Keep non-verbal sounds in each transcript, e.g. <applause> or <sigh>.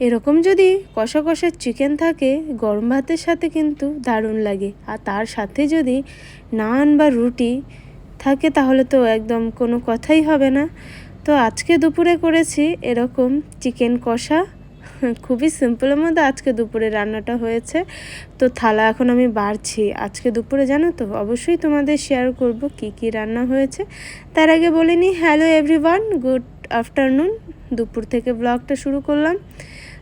এরকম যদি কষা কষা চিকেন থাকে, গরম ভাতের সাথে কিন্তু দারুণ লাগে। আর তার সাথে যদি নান বা রুটি থাকে, তাহলে তো একদম কোনো কথাই হবে না। তো আজকে দুপুরে করেছি এরকম চিকেন কষা। খুবই সিম্পলের মধ্যে আজকে দুপুরে রান্নাটা হয়েছে। তো থালা এখন আমি বাড়ছি। আজকে দুপুরে জানো তো, অবশ্যই তোমাদের শেয়ার করব কি কি রান্না হয়েছে। তার আগে বলে নিই হ্যালো এভরিওয়ান গুড আফটারনুন দুপুর থেকে ব্লগটা শুরু করলাম।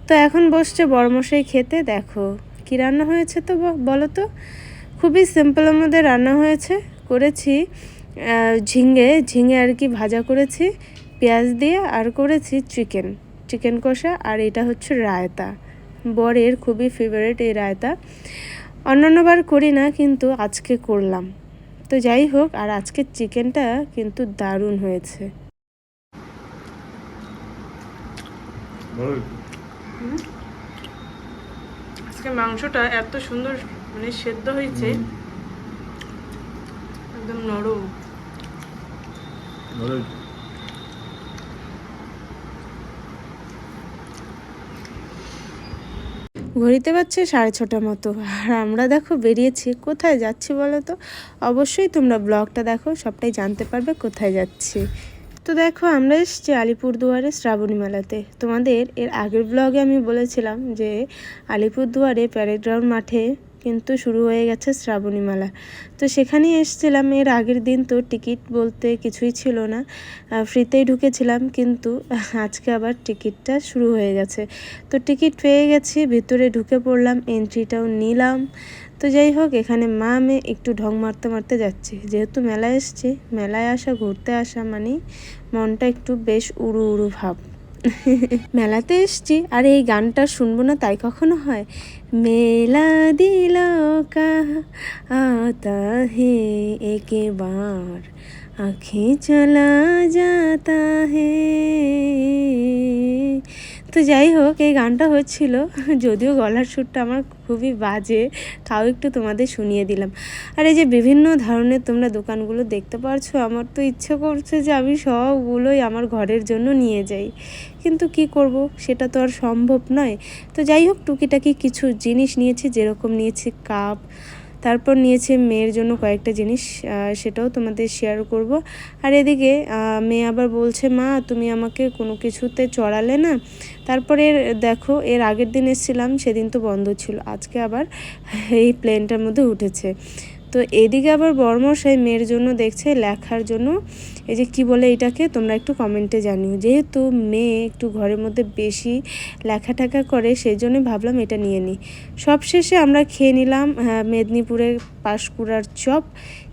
তো এখন বসছে বড়মশাই খেতে, দেখো। কি রান্না হয়েছে তো বলো তো? খুবই সিম্পলের মধ্যে রান্না হয়েছে। করেছি ঝিঙে ঝিঙে আর কি ভাজা করেছি, পেঁয়াজ দিয়ে আর করেছি চিকেন চিকেন কষা আর এটা হচ্ছে রায়তা। বরের খুবই ফেভারিট এই রায়তা। অন্যান্যবার করি না, কিন্তু আজকে করলাম। তো যাই হোক, আর আজকের চিকেনটা কিন্তু দারুণ হয়েছে। আজকে মাংসটা এত সুন্দর মানে সেদ্ধ হয়েছে। একদম নরম। ঘড়িতে পাচ্ছে সাড়ে ছটা মতো। আর আমরা দেখো বেরিয়েছি। কোথায় যাচ্ছি বলো তো? অবশ্যই তোমরা ব্লগটা দেখো সবটাই জানতে পারবে কোথায় যাচ্ছি। তো দেখো, আমরা এসেছি আলিপুরদুয়ারে শ্রাবণী মেলাতে তোমাদের এর আগের ব্লগে আমি বলেছিলাম যে, আলিপুরদুয়ারে প্যারেড গ্রাউন্ড মাঠে কিন্তু শুরু হয়ে গেছে শ্রাবণী মেলা। তো সেখানেই এসেছিলাম। এর আগের দিন তো টিকিট বলতে কিছুই ছিল না। ফ্রিতেই ঢুকেছিলাম কিন্তু আজকে আবার টিকিটটা শুরু হয়ে গেছে। তো টিকিট পেয়ে গেছি, ভিতরে ঢুকে পড়লাম এন্ট্রিটাও নিলাম। তো যাই হোক, এখানে মা মেয়ে একটু ঢং মারতে মারতে যাচ্ছি। যেহেতু মেলায় এসছি, মেলায় আসা, ঘুরতে আসা মানে মনটা একটু বেশ উড়ু উড়ু ভাব। <laughs> মেলাতে এসছি। আর, এই গানটা শুনব না, তাই কখনো হয়? মেলা দিল আতা হে একেবার, আঁখে চলা যাতা হে। তো যাই হোক, এই গানটা হচ্ছিল। যদিও গলার সুরটা আমার খুবই বাজে, তাও একটু তোমাদের শুনিয়ে দিলাম। আর এই যে বিভিন্ন ধরনের তোমরা দোকানগুলো দেখতে পারছ, আমার তো ইচ্ছে করছে যে আমি সবগুলোই আমার ঘরের জন্য নিয়ে যাই। কিন্তু কি করব, সেটা তো আর সম্ভব নয়। তো যাই হোক, টুকিটাকি কিছু জিনিস নিয়েছি, যেরকম নিয়েছি কাপ তারপর নিয়েছে মেয়ের জন্য কয়েকটা জিনিস সেটাও তোমাদের শেয়ার করব। আর এদিকে মেয়ে আবার বলছে, মা, তুমি আমাকে কোনো কিছুতে চড়ালে না? তারপরে দেখো, এর আগের দিন এসেছিলাম, সেদিন তো বন্ধ ছিল, আজকে আবার এই প্লেনটার মধ্যে উঠেছে। তো এদিকে আবার বর্মশাই মেয়ের জন্য দেখছে, লেখার জন্য। এই যে কি বলে এটাকে, তোমরা একটু কমেন্টে জানিও। যেহেতু মেয়ে একটু ঘরের মধ্যে বেশি লেখা টেখা করে সেই জন্য ভাবলাম এটা নিয়ে নিই। সব শেষে আমরা খেয়ে নিলাম মেদিনীপুরের পাঁশকুড়ার চপ।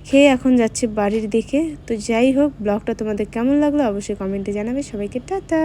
খেয়ে এখন যাচ্ছে বাড়ির দিকে। তো যাই হোক, ব্লগটা তোমাদের কেমন লাগল অবশ্যই কমেন্টে জানাবে। সবাইকে টাটা!